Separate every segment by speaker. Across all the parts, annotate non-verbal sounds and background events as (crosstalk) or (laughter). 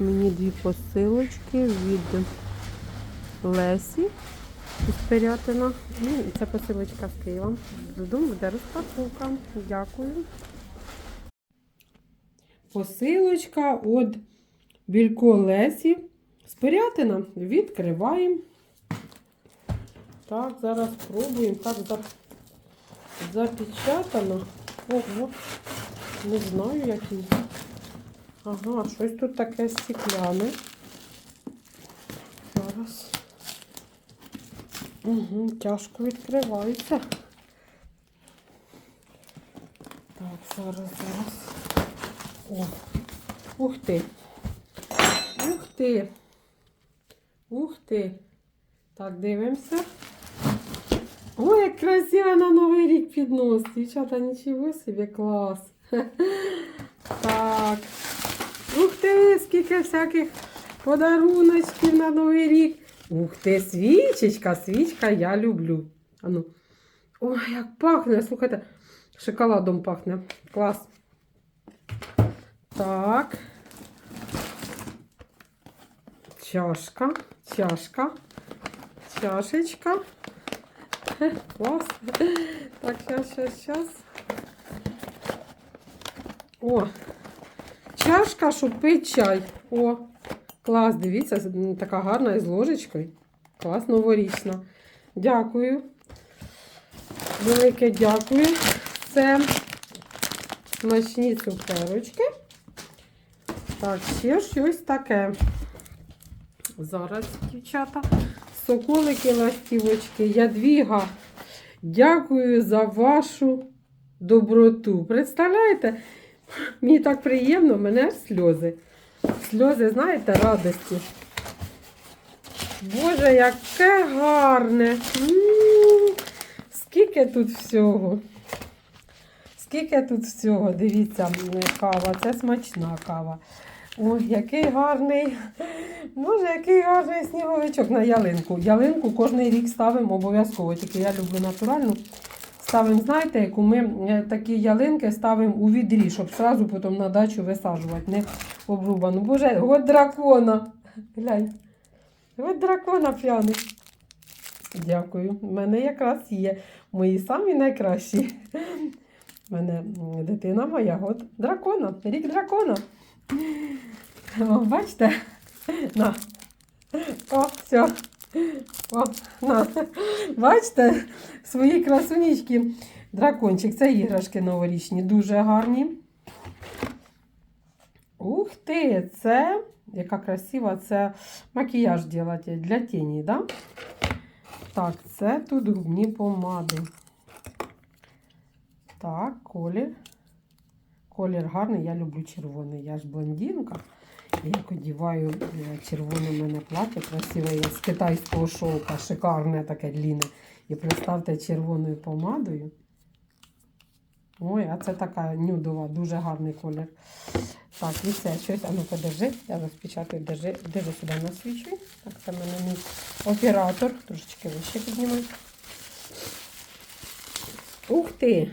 Speaker 1: мені дві посилочки від Лесі із Пирятина. Ну, це посилочка з Києва. Додому буде розпаковка. Дякую. Посилочка від Вілько Лесі з Пирятина. Відкриваємо. Так, зараз спробуємо. Так, за- запечатано. Ого, не знаю, який. Ага, щось тут таке стекляне. Зараз. Угу, тяжко відкривається. Так, зараз, зараз. О, ух ти. Ух ти. Ух ти. Так, дивимося. Ой, як красиво на Новий рік піднос. Дівчата, нічого собі, клас. (laughs) Так. Ух ти, скільки всяких подаруночків на Новий рік. Ух ти, свічечка, свічка я люблю. Ану. Ой, як пахне, слухайте, шоколадом пахне. Клас. Так. Чашка, чашка, чашечка. Клас. Так, сейчас, сейчас, сейчас. О, чашка, щоб пити чай. О, клас, дивіться, така гарна із ложечкою. Клас, новорічна. Дякую. Велике дякую. Це смачні цукерочки. Так, ще щось таке. Зараз, дівчата. Соколики, ластівочки, ядвіга. Дякую за вашу доброту. Представляєте? Мені так приємно, мене аж сльози. Сльози, знаєте, радості. Боже, яке гарне. Скільки тут всього. Скільки тут всього, дивіться, кава, це смачна кава. Ой, який гарний. Боже, який гарний сніговичок на ялинку. Ялинку кожен рік ставимо обов'язково, тільки я люблю натуральну. Ставимо, знаєте, яку ми е, такі ялинки ставимо у відрі, щоб одразу потім на дачу висаджувати, не обрубану. Боже, от дракона. Глянь. От дракона п'яний. Дякую. У мене якраз є мої самі найкращі. У мене дитина моя, от дракона, рік дракона. О, бачите? На. О, все. О, на. Бачите? Свої красунічки. Дракончик. Це іграшки новорічні, дуже гарні. Ух ти! Це, яка красива, це макіяж робити для тіні, да? Так, це тут губні помади. Так, колір. Колір гарний, я люблю червоний. Я ж блондинка. Як одіваю е, червоне мене плаття красиве є з китайського шовка, шикарне таке длінне. І представте червоною помадою. Ой, а це така нюдова, дуже гарний колір. Так, і це щось, а ну-ка держи, я розпечатаю, держи, держи сюди на свічу. Так, це мене мій оператор. Трошечки вище піднімай. Ух ти!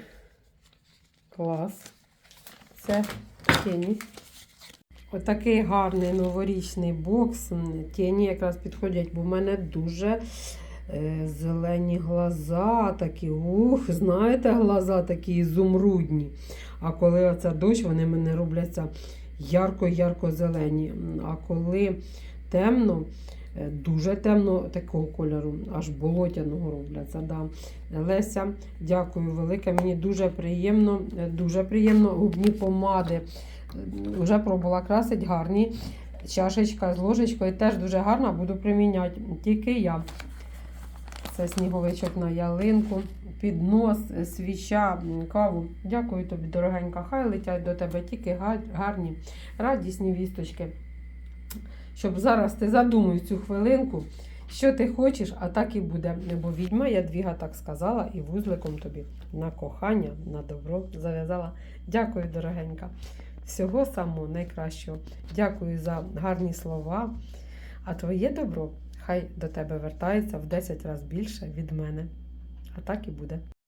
Speaker 1: Клас. Це тіні. Отакий гарний новорічний бокс. Тіні якраз підходять, бо в мене дуже е, зелені глаза такі. Ух, знаєте, глаза такі ізумрудні. А коли оця дощ, вони мене робляться ярко-ярко зелені. А коли темно, е, дуже темно такого кольору, аж болотяного робляться. Да. Леся, дякую велике. Мені дуже приємно, е, дуже приємно губні помади. Вже пробувала красить гарні. Чашечка з ложечкою теж дуже гарна, буду приміняти. Тільки я. Це сніговичок на ялинку, піднос, свіча, каву. Дякую тобі, дорогенька. Хай летять до тебе тільки гарні, радісні вісточки. Щоб зараз ти задумай цю хвилинку, що ти хочеш, а так і буде. Бо відьма Ядвіга так сказала і вузликом тобі на кохання, на добро зав'язала. Дякую, дорогенька. Всього самого найкращого. Дякую за гарні слова. А твоє добро хай до тебе вертається в 10 разів більше від мене. А так і буде.